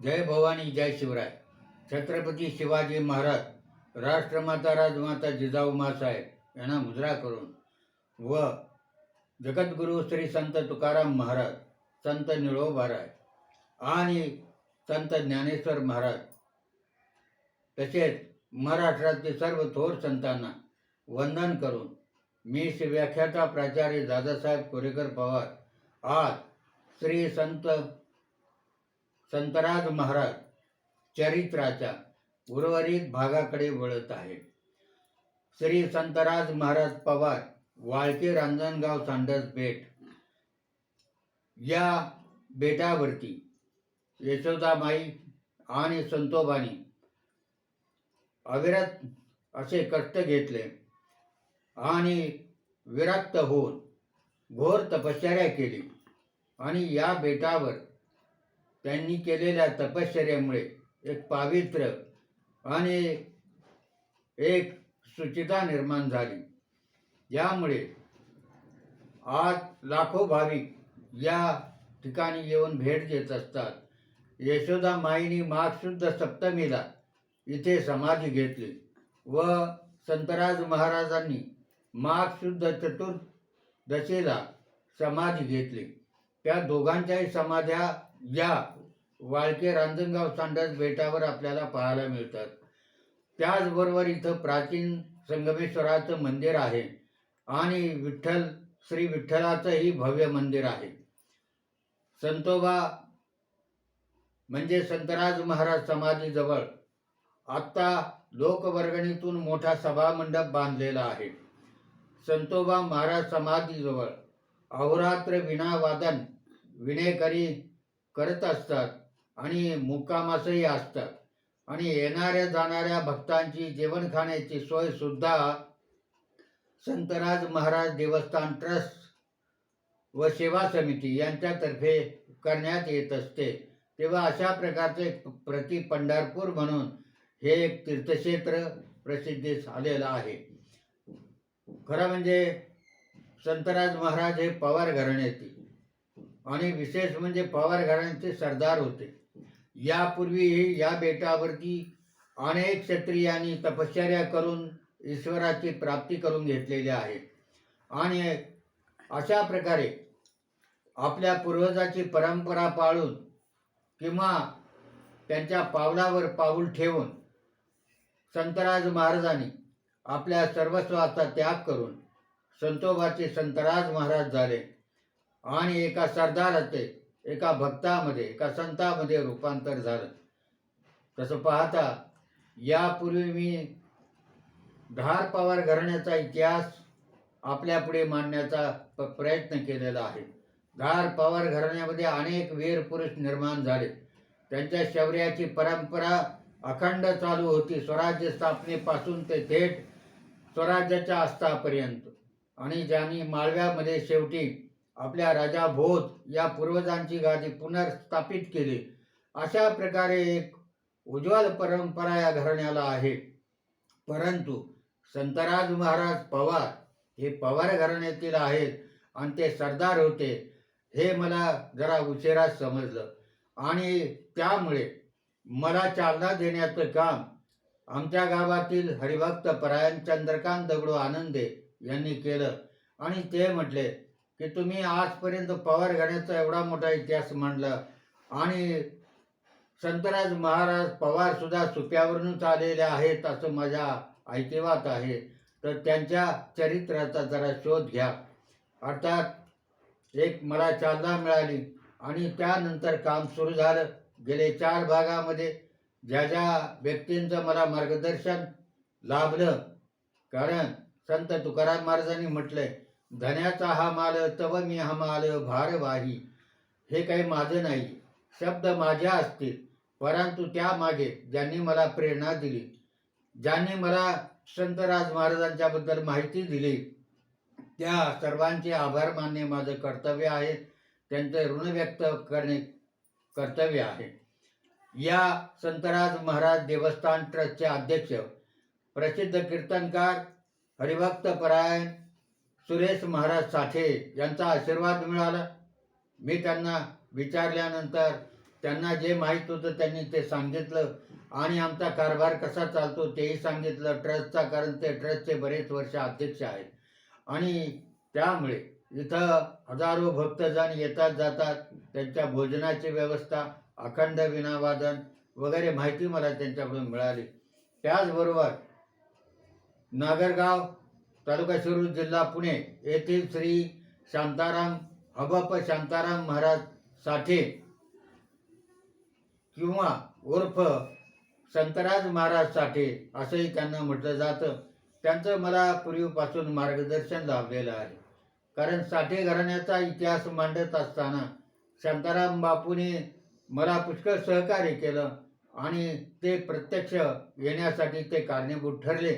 जय भवानी जय शिवराय. छत्रपती शिवाजी महाराज राष्ट्रमाता राजमाता जिजाऊ मासाहेब यांना मुजरा करून व जगद्गुरू श्री संत तुकाराम महाराज संत निळोबाराय आणि संत ज्ञानेश्वर महाराज तसेच महाराष्ट्रातील सर्व थोर संतांना वंदन करून मी श्री व्याख्याता प्राचार्य दादासाहेब कोरेकर पवार आज श्री संत संतराज महाराज चरित्राच्या उर्वरित भागाकडे वळत आहे श्री संतराज महाराज पवार वाळके रांजणगाव सांडस बेट या बेटावरती यशोदाबाई आणि संतोबानी अविरत असे कष्ट घेतले आणि विरक्त होऊन घोर तपश्चर्या केली आणि या बेटावर त्यांनी केलेल्या तपश्चर्यामुळे एक पावित्र्य आणि एक सुचिता निर्माण झाली. यामुळे आज लाखो भाविक या ठिकाणी येऊन भेट देत असतात. यशोदा माईनी माघशुद्ध सप्तमीला इथे समाधी घेतली व संतराज महाराजांनी माघशुद्ध चतुर्दशीला समाधी घेतली. त्या दोघांच्याही समाध्या या वाळके रांजणगाव सांडस बेटावर आपल्याला पाहायला मिळतात. त्याचबरोबर इथं प्राचीन संगमेश्वराचं मंदिर आहे आणि विठ्ठल श्री विठ्ठलाचंही भव्य मंदिर आहे. संतोबा म्हणजे संतराज महाराज समाधीजवळ आत्ता लोकवर्गणीतून मोठा सभामंडप बांधलेला आहे. संतोबा महाराज समाधीजवळ अहोरात्र विणावादन विणेकरी करत असतात आणि मुक्कामासही असतात. आणि येणाऱ्या जाणाऱ्या भक्तांची जेवण खाण्याची सोय सुद्धा संतराज महाराज देवस्थान ट्रस्ट व सेवा समिती यांच्यातर्फे करण्यात येत असते. तेव्हा अशा प्रकारचे प्रति पंढरपूर म्हणून हे एक तीर्थक्षेत्र प्रसिद्धीस आलेलं आहे. खरं म्हणजे संतराज महाराज हे पवार घराण्यातील आणि विशेष म्हणजे पवार घराण्याचे सरदार होते. यापूर्वीही या बेटावरती अनेक क्षत्रियांनी तपश्चर्या करून ईश्वराची प्राप्ती करून घेतलेली आहे. आणि अशा प्रकारे आपल्या पूर्वजाची परंपरा पाळून किंवा त्यांच्या पावलावर पाऊल ठेवून संतराज महाराजांनी आपल्या सर्वस्वाचा त्याग करून संतोबाचे संतराज महाराज झाले. आणि एका सरदाराचे एका भक्तामध्ये एका संतामध्ये रूपांतर झालं. तसं पाहता यापूर्वी मी धार पवार घराण्याचा इतिहास आपल्यापुढे मांडण्याचा प प्रयत्न केलेला आहे. धार पवार घराण्यामध्ये अनेक वीर पुरुष निर्माण झाले. त्यांच्या शौर्याची परंपरा अखंड चालू होती. स्वराज्य स्थापनेपासून ते थेट स्वराज्याच्या आस्थापर्यंत. आणि ज्यांनी माळव्यामध्ये शेवटी आपल्या राजा भोज या पूर्वजांची गादी पुनर्स्थापित केली. अशा प्रकारे एक उज्ज्वल परंपरा या घराण्याला आहे. परंतु संतराज महाराज पवार हे पवार घराण्यातील आहेत आणि ते सरदार होते हे मला जरा उशिरा समजलं. आणि त्यामुळे मला चालना देण्याचं काम आमच्या गावातील हरिभक्त परायण चंद्रकांत दगडू आनंदे यांनी केलं. आणि ते म्हटले की तुम्ही आजपर्यंत पवार घाण्याचा एवढा मोठा इतिहास मांडला. आणि संतराज महाराज पवार सुद्धा सुप्यावरूनच आलेले आहेत असं माझ्या ऐतिवात आहे. तर त्यांच्या चरित्राचा जरा शोध घ्या. अर्थात एक मला चालना मिळाली आणि त्यानंतर काम सुरू झालं. गेले चार भागामध्ये ज्या ज्या व्यक्तींचं मला मार्गदर्शन लाभलं. कारण संत तुकाराम महाराजांनी म्हटलंय धन्याचा हा माल तव मी हा माल भारवाही हे काही माझं नाही शब्द माझ्या असतील. परंतु त्यामागे ज्यांनी मला प्रेरणा दिली ज्यांनी मला संतराज महाराजांच्याबद्दल माहिती दिली त्या सर्वांचे आभार मानणे माझं कर्तव्य आहे. त्यांचे ऋण व्यक्त करणे कर्तव्य आहे. या संतराज महाराज देवस्थान ट्रस्टचे अध्यक्ष प्रसिद्ध कीर्तनकार हरिभक्त परायण सुरेश महाराज साठे यांचा आशीर्वाद मिळाला. मी त्यांना विचारल्यानंतर त्यांना जे माहीत होतं त्यांनी ते सांगितलं. आणि आमचा कारभार कसा चालतो तेही सांगितलं. ट्रस्टचा कारण ते ट्रस्टचे बरेच वर्ष अध्यक्ष आहेत. आणि त्यामुळे इथं हजारो भक्तजण येतात जातात. त्यांच्या भोजनाची व्यवस्था अखंड विनावादन वगैरे माहिती मला त्यांच्याकडून मिळाली. त्याचबरोबर नागरगाव तालुका शिरूर जिल्हा पुणे येथील श्री शांताराम हबप शांताराम महाराज साठे किंवा उर्फ संतराज महाराज साठे असंही त्यांना म्हटलं जातं. त्यांचं मला पूर्वीपासून मार्गदर्शन लाभलेलं आहे. कारण साठे घराण्याचा इतिहास मांडत असताना शांताराम बापूने मला पुष्कळ सहकार्य केलं आणि ते प्रत्यक्ष येण्यासाठी ते कारणीभूत ठरले.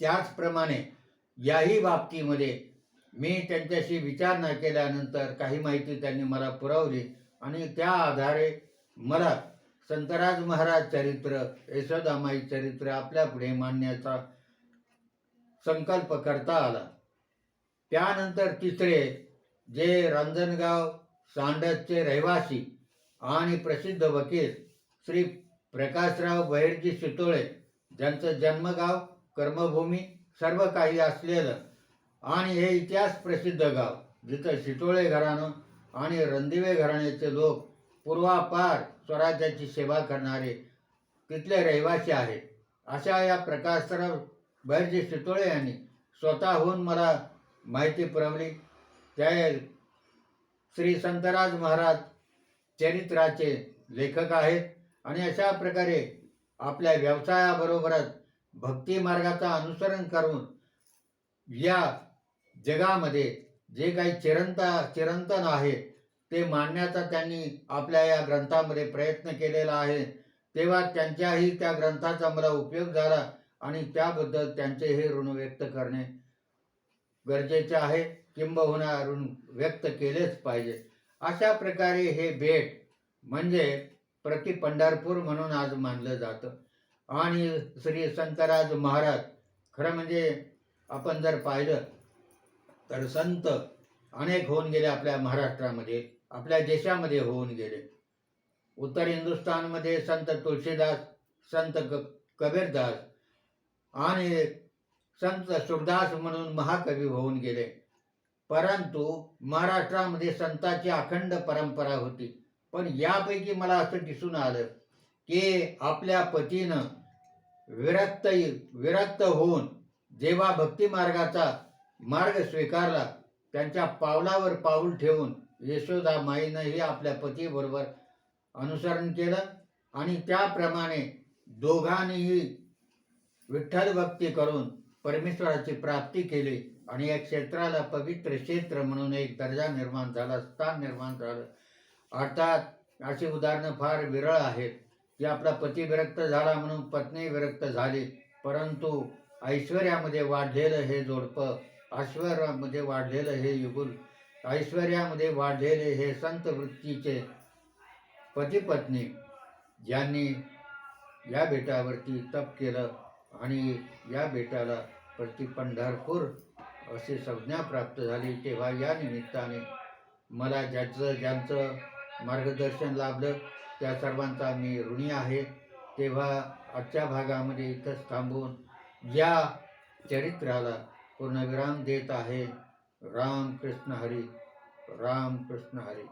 त्याचप्रमाणे याही बाबतीमध्ये मी त्यांच्याशी विचारणा केल्यानंतर काही माहिती त्यांनी मला पुरवली आणि त्या आधारे मला संतराज महाराज चरित्र यशोदामाई चरित्र आपल्या पुढे मांडण्याचा संकल्प करता आला. त्यानंतर तिसरे जे रांजणगाव सांडसचे रहिवासी आणि प्रसिद्ध वकील श्री प्रकाशराव बहिर्जी शितोळे ज्यांचं जन्मगाव कर्मभूमी सर्व काही असलेलं. आणि हे इतिहास प्रसिद्ध गाव. जिथं शिटोळे घराणं आणि रणदिवे घराण्याचे लोक पूर्वापार स्वराज्याची सेवा करणारे तिथले रहिवासी आहेत. अशा या प्रकाशराव बहिर्जी शितोळे यांनी स्वतःहून मला माहिती पुरवली. त्या श्री संतराज महाराज चरित्राचे लेखक आहेत. आणि अशा प्रकारे आपल्या व्यवसायाबरोबरच भक्ती मार्गाचा अनुसरण करून या जगामध्ये जे काही चिरंता चिरंतन आहे ते मांडण्याचा त्यांनी आपल्या या ग्रंथामध्ये प्रयत्न केलेला आहे. तेव्हा त्यांच्याही त्या ग्रंथाचा मला उपयोग झाला आणि त्याबद्दल त्यांचे हे ऋण व्यक्त करणे गरजेचे आहे. किंबहुना ऋण व्यक्त केलेच पाहिजे. अशा प्रकारे हे भेट म्हणजे प्रति पंढरपूर म्हणून आज मानलं जातं. आणि श्री संतराज महाराज खरं म्हणजे आपण जर पाहिलं तर संत अनेक होऊन गेले आपल्या महाराष्ट्रामध्ये आपल्या देशामध्ये होऊन गेले. उत्तर हिंदुस्थानमध्ये संत तुळशीदास संत क कबीरदास आणि संत सुरदास म्हणून महाकवी होऊन गेले. परंतु महाराष्ट्रामध्ये संतांची अखंड परंपरा होती. पण यापैकी मला असं दिसून आलं की आपल्या पतीनं विरक्त विरक्त होऊन जेव्हा भक्ती मार्गाचा मार्ग स्वीकारला त्यांच्या पावलावर पाऊल ठेवून यशोदा माईनंही आपल्या पतीबरोबर अनुसरण केलं आणि त्याप्रमाणे दोघांनीही विठ्ठल भक्ती करून परमेश्वराची प्राप्ती केली आणि या क्षेत्राला पवित्र क्षेत्र म्हणून एक दर्जा निर्माण झाला स्थान निर्माण झालं. अर्थात अशी उदाहरणं फार विरळ आहेत. की आपला पती विरक्त झाला म्हणून पत्नी विरक्त झाली. परंतु ऐश्वर्यामध्ये वाढलेलं हे जोडपं ऐश्वर्यामध्ये वाढलेलं हे युगुल ऐश्वर्यामध्ये वाढलेले हे संत वृत्तीचे पती पत्नी ज्यांनी या बेटावरती तप केलं आणि या बेटाला प्रति पंढरपूर अशी संज्ञा प्राप्त झाली. तेव्हा या निमित्ताने मला ज्याचं ज्यांचं मार्गदर्शन लाभलं त्या सर्वांचा मी ऋणी आहे. तेव्हा आजच्या भागामध्ये इथंच थांबून या चरित्राला पूर्णविराम देत आहे. राम कृष्ण हरी राम कृष्ण हरी.